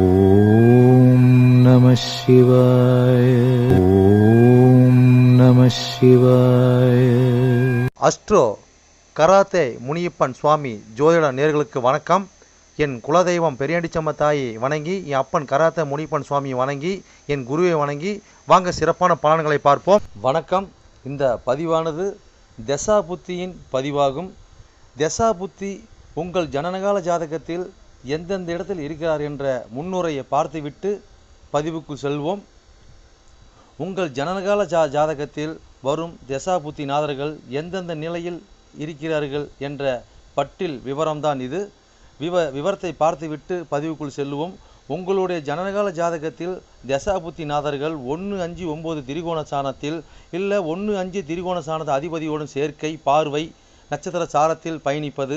ஓம் நம சிவாய. ஓம் நம சிவாய. அஸ்ட்ரோ கராத்தே முனியப்பன் சுவாமி ஜோதிட நேர்களுக்கு வணக்கம். என் குலதெய்வம் பெரியாண்டிச்சம்ம தாயை வணங்கி என் அப்பன் கராத்தே முனியப்பன் சுவாமியை வணங்கி என் குருவை வணங்கி வாங்க சிறப்பான பலன்களை பார்ப்போம். வணக்கம். இந்த பதிவானது தசா புத்தியின் பதிவாகும். தசா புத்தி உங்கள் ஜனனகால ஜாதகத்தில் எந்தெந்த இடத்தில் இருக்கிறார் என்ற முன்னுரையை பார்த்துவிட்டு பதிவுக்கு செல்வோம். உங்கள் ஜனனகால ஜா ஜாதகத்தில் வரும் தசாபுத்தி நாதர்கள் எந்தெந்த நிலையில் இருக்கிறார்கள் என்ற பட்டில் விவரம்தான் இது. விவ விவரத்தை பார்த்துவிட்டு பதிவுக்குள் செல்லுவோம் உங்களுடைய ஜனனகால ஜாதகத்தில் தசாபுத்தி நாதர்கள் ஒன்று அஞ்சு ஒம்பது திரிகோண சாணத்தில் இல்லை ஒன்று அஞ்சு திரிகோண சாணத்தை அதிபதியோடும் சேர்க்கை பார்வை நட்சத்திர சாரத்தில் பயணிப்பது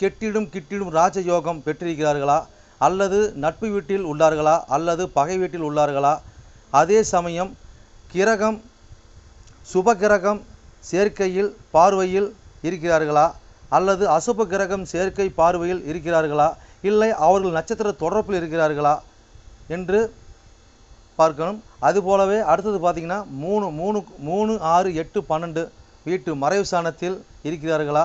கெட்டிடும் கிட்டிடும் ராஜயோகம் பெற்றிருக்கிறார்களா? அல்லது நட்பு வீட்டில் உள்ளார்களா? அல்லது பகை வீட்டில் உள்ளார்களா? அதே சமயம் கிரகம் சுப கிரகம் சேர்க்கையில் பார்வையில் இருக்கிறார்களா? அல்லது அசுப கிரகம் சேர்க்கை பார்வையில் இருக்கிறார்களா? இல்லை அவர்கள் நட்சத்திர தொடர்பில் இருக்கிறார்களா? என்று பார்க்கணும். அதுபோலவே அடுத்தது பார்த்தீங்கன்னா மூணு மூணு மூணு ஆறு எட்டு பன்னெண்டு வீட்டு மறைவு ஸ்தானத்தில் இருக்கிறார்களா?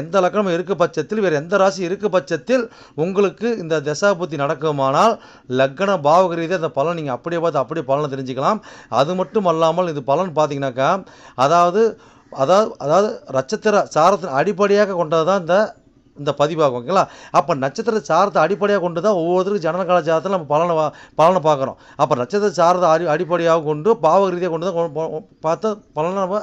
எந்த லக்னமும் இருக்க பட்சத்தில் வேறு எந்த ராசி இருக்க பட்சத்தில் உங்களுக்கு இந்த தசாபுத்தி நடக்குமானால் லக்ன பாவக ரீதியாக அந்த பலன் நீங்கள் அப்படியே பார்த்து அப்படியே பலனை தெரிஞ்சுக்கலாம். அது மட்டும் அல்லாமல் இது பலன் பார்த்தீங்கன்னாக்கா அதாவது அதாவது அதாவது நட்சத்திர சாரத்தின் அடிப்படையாக கொண்டது தான் இந்த இந்த பதிவாகும் ஓகேங்களா? அப்போ நட்சத்திர சாரத்தை அடிப்படையாக கொண்டு தான் ஒவ்வொருத்தருக்கும் ஜனன ஜாதத்தில் நம்ம பலனை பலனை பார்க்குறோம். அப்போ நட்சத்திர சாரத்தை அடி அடிப்படையாக கொண்டு பாவ ரீதியாக கொண்டு தான் பார்த்தா பார்த்து பலனை நம்ம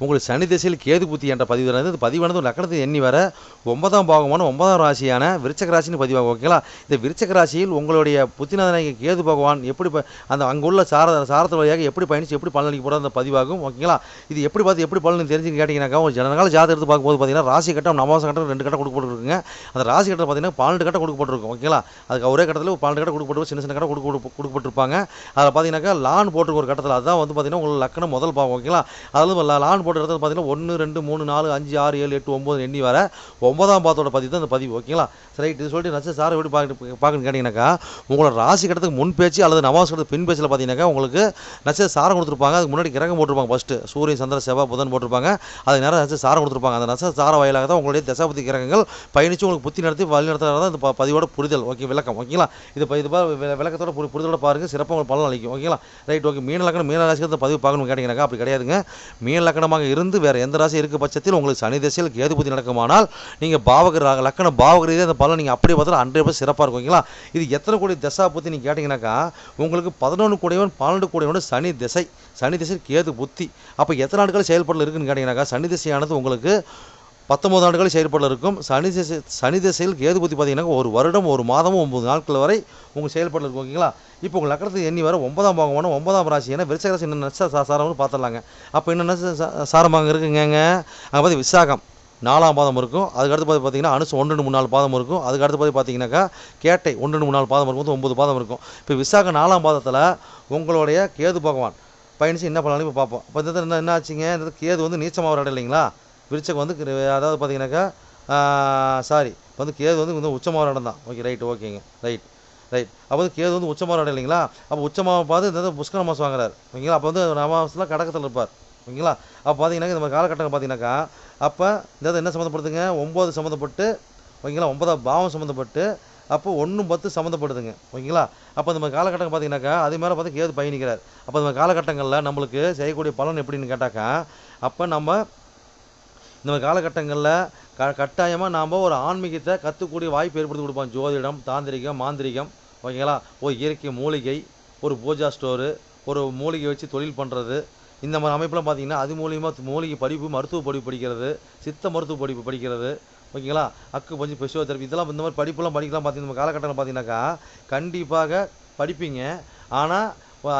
உங்களுக்கு சனி திசையில் கேது புத்தி என்ற பதிவு இருந்தது பதிவானது ஒரு லக்கணத்தை எண்ணி வர ஒன்பதாம் பாகமான ஒன்பதாம் ராசியான விருச்சக ராசின்னு பதிவாகும் ஓகேங்களா இந்த விருச்சக ராசியில் உங்களுடைய புத்திநாதனாகிய கேது பகவான் எப்படி ப- அந்த அங்குள்ள சார சாரத்து வழியாக எப்படி பயணிச்சு எப்படி பலனளிக்க போகிற அந்த பதிவாகும் ஓகேங்களா இது எப்படி பார்த்து எப்படி பலன் தெரிஞ்சு கேட்டிங்கனாக்கா ஒரு ஜனநாள் ஜாதகம் எடுத்து பார்க்கும்போது பார்த்தீங்கன்னா ராசி கட்டம் நவாச கட்டம் ரெண்டு கட்டம் கொடுக்கப்பட்டிருக்குங்க. அந்த ராசி கட்டம் பார்த்தீங்கன்னா பன்னெண்டு கட்டம் கொடுக்கப்பட்டிருக்கும் ஓகேங்களா அதுக்கு ஒரே கட்டத்தில் ஒரு பன்னெண்டு கட்டம் கொடுக்கப்பட்டு சின்ன சின்ன கட்டம் கொடுக்க கொடுக்கப்பட்டிருப்பாங்க. அதில் பார்த்தீங்கன்னாக்கா லான் போட்டுருக்க ஒரு கட்டத்தில் அதுதான் வந்து பார்த்தீங்கன்னா உங்களுக்கு லக்கணம் முதல் பாகம் ஓகேங்களா அதாவது லான் போட்ட இடத்துல பார்த்தீங்கன்னா ஒன்று ரெண்டு மூணு நாலு அஞ்சு ஆறு ஏழு எட்டு ஒம்பது எண்ணி வர ஒன்பதாம் பாதத்தோட பதிவு தான் இந்த பதிவு ஓகேங்களா? சரி இது சொல்லிட்டு நச்சு சாரை எப்படி பார்க்க பார்க்கணும்னு கேட்டிங்கனாக்கா உங்களோட ராசி கட்டத்துக்கு முன் பேச்சு அல்லது நவாஸ் கட்டத்துக்கு பின் பேச்சில் பார்த்தீங்கன்னாக்கா உங்களுக்கு நச்சு சாரம் கொடுத்துருப்பாங்க. அதுக்கு முன்னாடி கிரகம் போட்டிருப்பாங்க ஃபஸ்ட்டு சூரியன் சந்திர செவ்வாய் புதன் போட்டிருப்பாங்க. அதுக்கு நேரம் நச்சு சாரம் கொடுத்துருப்பாங்க. அந்த நச்ச சார வாயிலாக தான் உங்களுடைய தசாபதி கிரகங்கள் பயணித்து உங்களுக்கு புத்தி நடத்தி வழி நடத்துறது தான் இந்த பதிவோட புரிதல். ஓகே விளக்கம் ஓகேங்களா? இது இது விளக்கத்தோட புரி- புரிதலோட பாருங்க. சிறப்பாக உங்களுக்கு பலன் அளிக்கும் ஓகேங்களா? Right okay. மீன லக்கணம் மீன ராசிக்கு பதிவு பார்க்கணும் கேட்டிங்கனாக்கா அப்படி கிடையாதுங்க. மீன லக்கணமாக இருந்து வேறு எந்த ராசி இருக்க பட்சத்தில் உங்களுக்கு சனி திசையில் கேது புத்தி நடக்குமானால் நீங்கள் பாவகர் லக்கண பாவகர் இதே அந்த பலன் நீங்கள் அப்படியே பார்த்தா ஹண்ட்ரட் பர்சன்ட் சிறப்பாக இருக்கும் ஓகேங்களா? இது எத்தனை கோடி தசா பற்றி நீங்கள் கேட்டிங்கனாக்கா உங்களுக்கு பதினொன்று கூடியவன் பன்னெண்டு கூடியவன் சனி திசை சனி திசை கேது புத்தி. அப்போ எத்தனை நாட்கள் செயல்படல இருக்குன்னு கேட்டிங்கனாக்கா சனி திசையானது உங்களுக்கு பத்தொன்பது ஆண்டுகள் செயல்பாடு இருக்கும். சனி திசை சனி திசையில் கேது புத்தி பார்த்தீங்கன்னா ஒரு வருடம் ஒரு மாதமும் ஒன்பது நாட்கள் வரை உங்கள் செயல்பாடு இருக்கும் ஓகேங்களா? இப்போ உங்கள் லக்கணத்துக்கு எண்ணி வர ஒன்பதாம் பாகமான ஒன்பதாம் ராசி ஏன்னா விருச்சக ராசி என்ன நட்ச சாரம்னு பார்த்துடலாங்க. அப்போ என்ன நட்ச சா- சாரமாக இருக்குங்க அங்கே பார்த்து விசாகம். நாலாம் பாதம் இருக்கும். அதுக்கு அடுத்து பார்த்து பார்த்தீங்கன்னா அனுசு ஒன்று ரெண்டு மூணு நாலு பாதம் இருக்கும். அதுக்கடுத்து பார்த்து பார்த்தீங்கன்னாக்கா கேட்டை ஒன்று மூணு நாலு பாதம் இருக்கும். மொத்தம் ஒன்பது பாதம் இருக்கும். இப்போ விசாகம் நாலாம் பாதத்தில் உங்களுடைய கேது பகவான் பயணிச்சு என்ன பண்ணாலும் இப்போ பார்ப்போம். இப்போ இந்த என்ன என்ன ஆச்சுங்க? இந்த கேது வந்து நீச்சமாக வர இல்லைங்களா? விருச்சகம் வந்து அதாவது பார்த்தீங்கன்னாக்கா சாரி வந்து கேது வந்து வந்து உச்சமாக இடம் தான். ஓகே ரைட் ஓகேங்க ரைட் ரைட் அப்போ வந்து கேது வந்து உச்சமாக இடம் இல்லைங்களா? அப்போ உச்சமாக பார்த்து இந்த புஷ்கர மாதம் வாங்குறாரு. ஓகேங்களா அப்போ வந்து நவாசத்தில் கடக்கத்தில் இருப்பார். ஓகேங்களா அப்போ பார்த்தீங்கன்னா இந்த மாதிரி பார்த்தீங்கன்னாக்கா அப்போ இந்த என்ன சம்மந்தப்படுதுங்க ஒம்பது சம்மந்தப்பட்டு ஓகேங்களா ஒன்பதாம் பாவம் சம்மந்தப்பட்டு அப்போ ஒன்று பத்து சம்மந்தப்படுதுங்க. ஓகேங்களா அப்போ இந்த மாதிரி காலகட்டம் பார்த்தீங்கன்னாக்கா அது மேலே பார்த்து கேது பயணிக்கிறார். அப்போ இந்த மாதிரி காலகட்டங்களில் நம்மளுக்கு செய்யக்கூடிய பலன் எப்படின்னு கேட்டாக்கா அப்போ நம்ம இந்த மாதிரி காலகட்டங்களில் க கட்டாயமாக நாம் ஒரு ஆன்மீகத்தை கற்றுக்கூடிய வாய்ப்பு ஏற்படுத்தி கொடுப்போம் ஜோதிடம் தாந்திரிகம் மாந்திரிகம். ஓகேங்களா? ஒரு இயற்கை மூலிகை ஒரு பூஜா ஸ்டோரு ஒரு மூலிகை வச்சு தொழில் பண்ணுறது இந்த மாதிரி அமைப்பெலாம் பார்த்தீங்கன்னா அது மூலியமாக மூலிகை படிப்பு மருத்துவ படிப்பு படிக்கிறது சித்த மருத்துவ படிப்பு படிக்கிறது. ஓகேங்களா? அக்கு பஞ்சு பிசியோதெரபி இதெல்லாம் இந்த மாதிரி படிப்புலாம் படிக்கலாம் பார்த்தீங்கன்னா நம்ம காலகட்டத்தில் பார்த்தீங்கன்னாக்கா கண்டிப்பாக படிப்பீங்க. ஆனால்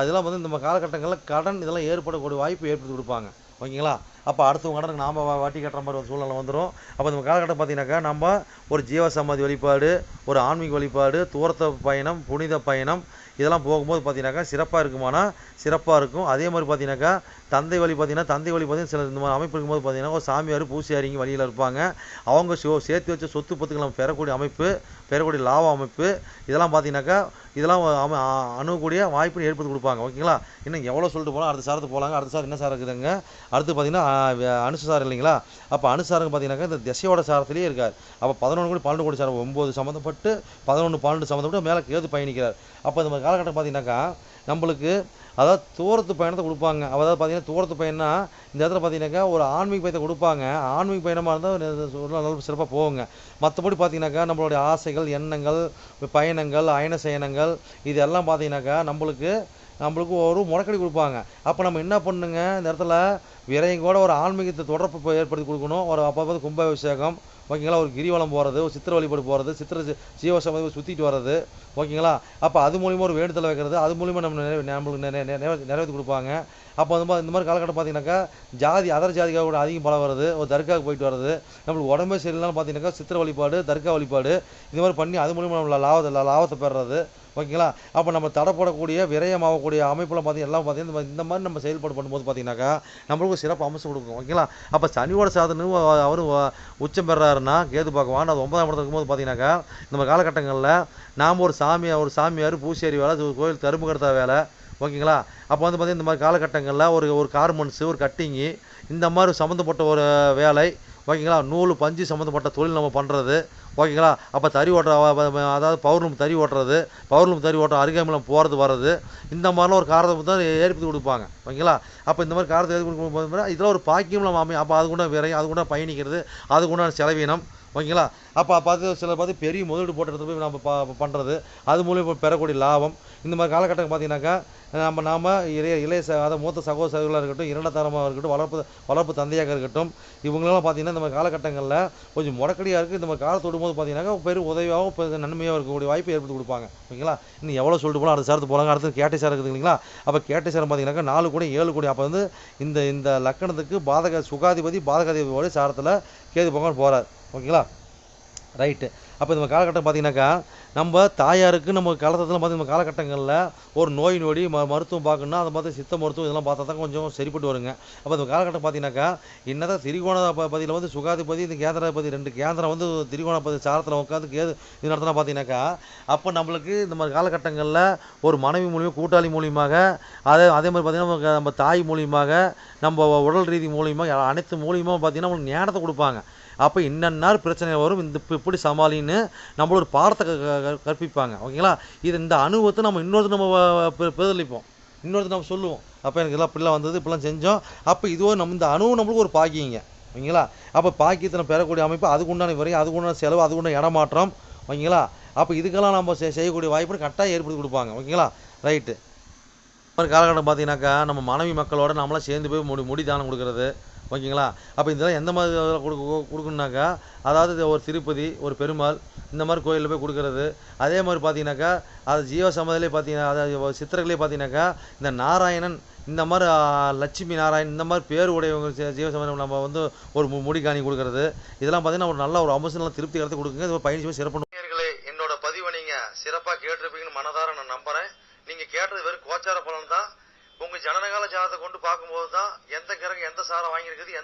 அதெல்லாம் வந்து நம்ம காலகட்டங்களில் கடன் இதெல்லாம் ஏற்படக்கூடிய வாய்ப்பு ஏற்படுத்தி கொடுப்பாங்க. ஓகேங்களா? அப்போ அடுத்தவங்க கடனுக்கு நாம் வட்டி கட்டுற மாதிரி ஒரு சூழ்நிலை வந்துடும் அப்போ நம்ம காலகட்டம் பார்த்தீங்கன்னாக்கா நம்ம ஒரு ஜீவ சமாதி வழிபாடு ஒரு ஆன்மீக வழிபாடு தூரத்த பயணம் புனித பயணம் இதெல்லாம் போகும்போது பார்த்தீங்கன்னாக்கா சிறப்பாக இருக்குமானா சிறப்பாக இருக்கும். அதே மாதிரி பார்த்தீங்கன்னாக்கா தந்தை வழி பார்த்தீங்கன்னா தந்தை வழி பார்த்தீங்கன்னா சில இந்த மாதிரி அமைப்பு இருக்கும்போது பார்த்தீங்கன்னா ஒரு சாமியார் பூசியாரிங்க வழியில் இருப்பாங்க. அவங்க சோ சேர்த்து வச்ச சொத்து பத்துக்கள் பெறக்கூடிய அமைப்பு பெறக்கூடிய லாப அமைப்பு இதெல்லாம் பார்த்தீங்கன்னாக்கா இதெல்லாம் அமை அணுகக்கூடிய வாய்ப்பு ஏற்படுத்தி கொடுப்பாங்க. ஓகேங்களா? இன்னும் எவ்வளோ சொல்லிட்டு போகலாம் அடுத்த சாரத்துக்கு போகலாங்க அடுத்த சார் என்ன சார் இருக்குதுங்க? அடுத்து பார்த்தீங்கன்னா ஆ, அனுசு சார் இல்லைங்களா? அப்போ அனுசாரங்க பார்த்தீங்கன்னாக்கா இந்த திசையோட சாரத்திலேயே இருக்கார். அப்போ பதினொன்று கோடி பன்னெண்டு கோடி சாரம் ஒம்பது சம்மந்தப்பட்டு பதினொன்று பன்னெண்டு சம்மந்தப்பட்டு மேலே கேது பயணிக்கிறார். அப்போ இந்த காலகட்டம் பார்த்தீங்கன்னாக்கா நம்மளுக்கு அதாவது தூரத்து பயணத்தை கொடுப்பாங்க. அதாவது பார்த்தீங்கன்னா தூரத்து பயணம்னா இந்த இடத்துல பார்த்தீங்கன்னாக்கா ஒரு ஆன்மீக பயணத்தை கொடுப்பாங்க. ஆன்மீக பயணமாக இருந்தால் நல்ல சிறப்பாக போகுங்க. மற்றபடி பார்த்தீங்கன்னாக்கா நம்மளுடைய ஆசைகள் எண்ணங்கள் பயணங்கள் அயன சயனங்கள் இது எல்லாம் பார்த்தீங்கன்னாக்கா நம்மளுக்கு நம்மளுக்கு ஒரு முடக்கடி கொடுப்பாங்க. அப்போ நம்ம என்ன பண்ணுங்க? இந்த இடத்துல விரையும் கூட ஒரு ஆன்மீகத்தை தொடர்பு ஏற்படுத்தி கொடுக்கணும். ஒரு அப்பப்போ கும்பாபிஷேகம் ஓகேங்களா? ஒரு கிரிவலம் போகிறது ஒரு சித்திர வழிபாடு போகிறது சித்திர சி- சுற்றிட்டு வர்றது ஓகேங்களா? அப்போ அது மூலிமா ஒரு வேண்டுதலை வைக்கிறது அது மூலிமா நம்ம நிறைவே நம்மளுக்கு நிறைவேற்றி கொடுப்பாங்க. அப்போ வந்து மாதிரி இந்த மாதிரி காலகட்டம் பார்த்தீங்கன்னாக்கா ஜாதி அதர் ஜாதிக்காக கூட அதிகம் பல வருது ஒரு தர்காவுக்கு போயிட்டு வர்றது நம்மளுக்கு உடம்பே சரியில்லைன்னு பார்த்தீங்கன்னாக்கா சித்திர வழிபாடு தர்கா வழிபாடு இது மாதிரி பண்ணி அது மூலிமா நம்ம லாபத்தை லாபத்தை பெறுறது ஓகேங்களா? அப்போ நம்ம தடப்படக்கூடிய விரயமாகக்கூடிய அமைப்பில் பார்த்தீங்கன்னா எல்லாம் பார்த்தீங்கன்னா இந்த மாதிரி- இந்த மாதிரி நம்ம செயல்பாடு பண்ணும்போது பார்த்தீங்கன்னாக்கா நம்மளுக்கு சிறப்பு அம்சம் கொடுக்கும் ஓகேங்களா அப்போ சனியோட சாதனும் அவர் உச்சம் பெறாருன்னா கேது பகவான் அது ஒன்பதாம் இடத்துல இருக்கும்போது பார்த்தீங்கன்னாக்கா இந்த மாதிரி காலகட்டங்களில் நாம் ஒரு சாமியார் ஒரு சாமியார் பூசேரி வேலை கோயில் தரும்பு கடத்தா வேலை ஓகேங்களா அப்போ வந்து பார்த்தீங்கன்னா இந்த மாதிரி காலகட்டங்களில் ஒரு ஒரு கார்மெண்ட்ஸு ஒரு கட்டிங்கு இந்த மாதிரி சம்மந்தப்பட்ட ஒரு வேலை ஓகேங்களா? நூல் பஞ்சு சம்மந்தப்பட்ட தொழில் நம்ம பண்ணுறது ஓகேங்களா? அப்போ தறி ஓட்டுற அதாவது பௌர்ணமி தறி ஓட்டுறது பௌர்ணமி தறி ஓட்டுற அருகாமையில் போகிறது வர்றது இந்த மாதிரிலாம் ஒரு காரத்தை தான் ஏற்படுத்தி கொடுப்பாங்க. ஓகேங்களா? அப்போ இந்த மாதிரி காரத்தை ஏற்படுத்தி கொடுக்கும்போது இதெல்லாம் ஒரு பாக்கியம் நம்ம அமையும் அப்போ அது கூட விரையும் அது கூட பயணிக்கிறது அது கூட செலவீனம். ஓகேங்களா? அப்போ பார்த்து சில பார்த்து பெரிய முதலீடு போட்டு எடுத்து போய் நம்ம ப பண்ணுறது அது மூலியம் பெறக்கூடிய லாபம். இந்த மாதிரி காலகட்டம் பார்த்தீங்கன்னாக்கா நம்ம நாம இளைய இளைய ச அதாவது மூத்த சகோதர சகோதரர்களாக இருக்கட்டும் இரண்டாத்தரமாக இருக்கட்டும் வளர்ப்பு வளர்ப்பு தந்தையாக இருக்கட்டும் இவங்களெல்லாம் பார்த்தீங்கன்னா இந்த மாதிரி காலகட்டங்களில் கொஞ்சம் முடக்கடியாக இருக்குது இந்த மாதிரி காலத்தோடும் போது பார்த்தீங்கன்னாக்கா பெரும் உதவியாகவும் பெரும் நன்மையாக இருக்கக்கூடிய வாய்ப்பு ஏற்படுத்தி கொடுப்பாங்க. ஓகேங்களா? இன்னும் எவ்வளோ சொல்லிட்டு போகலாம் அடுத்த சாரத்து போகிறாங்க அடுத்து கேட்டை சார் இருக்குது இல்லைங்களா? அப்போ கேட்டை சாரம் பார்த்தீங்கன்னாக்கா நாலு கோடி ஏழு கோடி. அப்போ வந்து இந்த இந்த லக்கணத்துக்கு பாதக சுகாதிபதி பாதகாதிபதியோட சாரத்தில் கேது பகவான் போகிறார் ஓகேங்களா? ரைட்டு அப்போ இந்த காலகட்டம் பார்த்தீங்கன்னாக்கா நம்ம தாயாருக்கு நம்ம காலத்தில் பார்த்து நம்ம காலகட்டங்களில் ஒரு நோய் நொடி ம மருத்துவம் பார்க்கணும்னா அது மாதிரி சித்த மருத்துவம் இதெல்லாம் பார்த்தா தான் கொஞ்சம் சரிப்பட்டு வருங்க. அப்போ இந்த காலகட்டம் பார்த்தீங்கன்னாக்கா என்னதான் திரிகோண பதியில் வந்து சுகாதிபதி இந்த கேந்திராபதி ரெண்டு கேந்திரம் வந்து திரிகோணபதி சாரத்தில் உட்காந்து கேது இது நடத்தினா பார்த்தீங்கன்னாக்கா அப்போ நம்மளுக்கு இந்த மாதிரி காலகட்டங்களில் ஒரு மனைவி மூலியமாக கூட்டாளி மூலியமாக அதே அதே மாதிரி பார்த்தீங்கன்னா நம்ம தாய் மூலியமாக நம்ம உடல் ரீதி மூலியமாக அனைத்து மூலியமாக பார்த்தீங்கன்னா நம்மளுக்கு ஞானத்தை கொடுப்பாங்க. அப்போ இன்னென்ன பிரச்சனை வரும். இந்த இப்ப இப்படி சமாளின்னு நம்மளோட ஒரு பாடத்தை க- க- கற்பிப்பாங்க. ஓகேங்களா? இது இந்த அனுபவத்தை நம்ம இன்னொருத்தர் நம்ம வ- இன்னொருத்தர் நம்ம சொல்லுவோம். அப்போ எனக்கு எல்லாம் இப்படிலாம் வந்தது இப்படிலாம் செஞ்சோம். அப்போ இதுவோ நம்ம இந்த அனுபவம் நம்மளுக்கு ஒரு பாக்கியங்க. ஓகேங்களா? அப்போ பாக்கியத்தை பெறக்கூடிய அமைப்பு அதுக்கு உண்டான வரையும் அதுக்கு உண்டான செலவு அதுக்கு உண்டான இடமாற்றம். ஓகேங்களா? அப்போ இதுக்கெல்லாம் நம்ம செய்யக்கூடிய வாய்ப்பு கரெக்டாக ஏற்படுத்தி கொடுப்பாங்க. ஓகேங்களா? ரைட்டு. ஒரு காலகட்டம் பார்த்தீங்கன்னாக்கா நம்ம மனைவி மக்களோட நம்மளாம் சேர்ந்து போய் முடி முடி தானம் கொடுக்கறது. ஓகேங்களா? அப்போ இதெல்லாம் எந்த மாதிரி இதெல்லாம் கொடுக்க கொடுக்கணுனாக்கா அதாவது ஒரு திருப்பதி ஒரு பெருமாள் இந்த மாதிரி கோயிலில் போய் கொடுக்கறது. அதே மாதிரி பார்த்தீங்கன்னாக்கா அது ஜீவ சமதிலே பார்த்தீங்கன்னா அதாவது சித்திரங்களே பார்த்தீங்கன்னாக்கா இந்த நாராயணன் இந்த மாதிரி லட்சுமி நாராயணன் இந்த மாதிரி பேர் உடையவங்க ஜீவ சமதி நம்ம வந்து ஒரு மு- முடிக்காணி கொடுக்கறது. இதெல்லாம் பார்த்தீங்கன்னா ஒரு நல்ல ஒரு அம்சம் நல்ல திருப்தி கருத்து கொடுக்குங்க. இது ஒரு பயணி சிறப்பு நேயர்களே என்னோட பதிவை நீங்க சிறப்பா கேட்டிருப்பீங்கன்னு மனதார நான் நம்புறேன் நீங்க கேட்டது வெறும் கோச்சார பலன் தான் உங்க ஜனனகால ஜாதகத்தை கொண்டு பார்க்கும்போது தான் எந்த கிரகம் எந்த சாரம் வாங்கியிருக்குது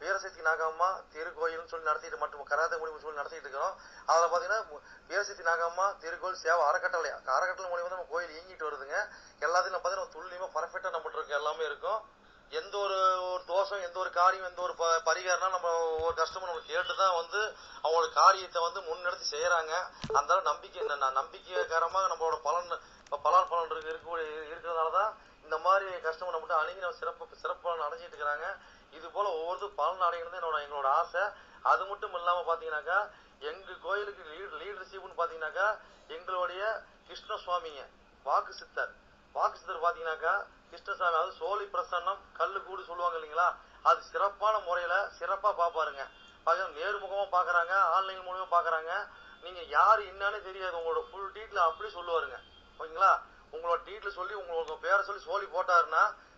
வீரசக்தி நாகம்மா திருக்கோயில்னு சொல்லி நடத்திட்டு மட்டும் கராத்தே மூலியமாக சொல்லி நடத்திட்டு இருக்கிறோம். அதில் பார்த்தீங்கன்னா வீரசக்தி நாகம்மா திருக்கோயில் சேவை அறக்கட்டளை. அறக்கட்டளை மூலியமா தான் நம்ம கோயில் இயங்கிட்டு வருதுங்க. எல்லாத்தையும் பார்த்தீங்கன்னா துல்லியமாக பர்ஃபெக்டாக நம்மகிட்ட இருக்கு எல்லாமே இருக்கும். எந்த ஒரு ஒரு தோஷம் எந்த ஒரு காரியம் எந்த ஒரு ப- பரிகாரம்னா நம்ம ஒரு கஷ்டமும் நம்ம கேட்டு தான் வந்து அவங்களோட காரியத்தை வந்து முன்னெடுத்து செய்கிறாங்க அந்த நம்பிக்கை ந- ந- நம்பிக்கைகரமாக நம்மளோட பலன் இப்போ பலன் பலன் இருக்கு இருக்கக்கூடிய இருக்கிறதுனால தான் இந்த மாதிரி கஸ்டமர் நம்மகிட்ட அணுகி நம்ம சிறப்பு சிறப்பு பலன் அடைஞ்சிட்டு இருக்கிறாங்க. இது போல ஒவ்வொருத்தரும் பலன் அடைகிறது என்னோட எங்களோட ஆசை. அது மட்டும் இல்லாம பாத்தீங்கன்னாக்கா எங்க கோயிலுக்கு லீட் லீடர்ஷிப்னு பாத்தீங்கன்னாக்கா எங்களுடைய கிருஷ்ண சுவாமிங்க வாக்கு சித்தர். வாக்கு சித்தர் பாத்தீங்கன்னாக்கா கிருஷ்ணசாமி அதாவது சோழி பிரசன்னம் கல்லு கூடு சொல்லுவாங்க இல்லைங்களா? அது சிறப்பான முறையில சிறப்பா பாப்பாருங்க. பாத்தீங்கன்னா நேர்முகமா பாக்குறாங்க ஆன்லைன் மூலியமா பாக்குறாங்க. நீங்க யாரு என்னன்னு தெரியாது. உங்களோட ஃபுல் டீட்டில் அப்படி சொல்லுவாருங்க. ஓகேங்களா? உங்களோட டீட்டெயில் சொல்லி உங்களுக்கு பேரை சொல்லி சோழி போட்டாருன்னா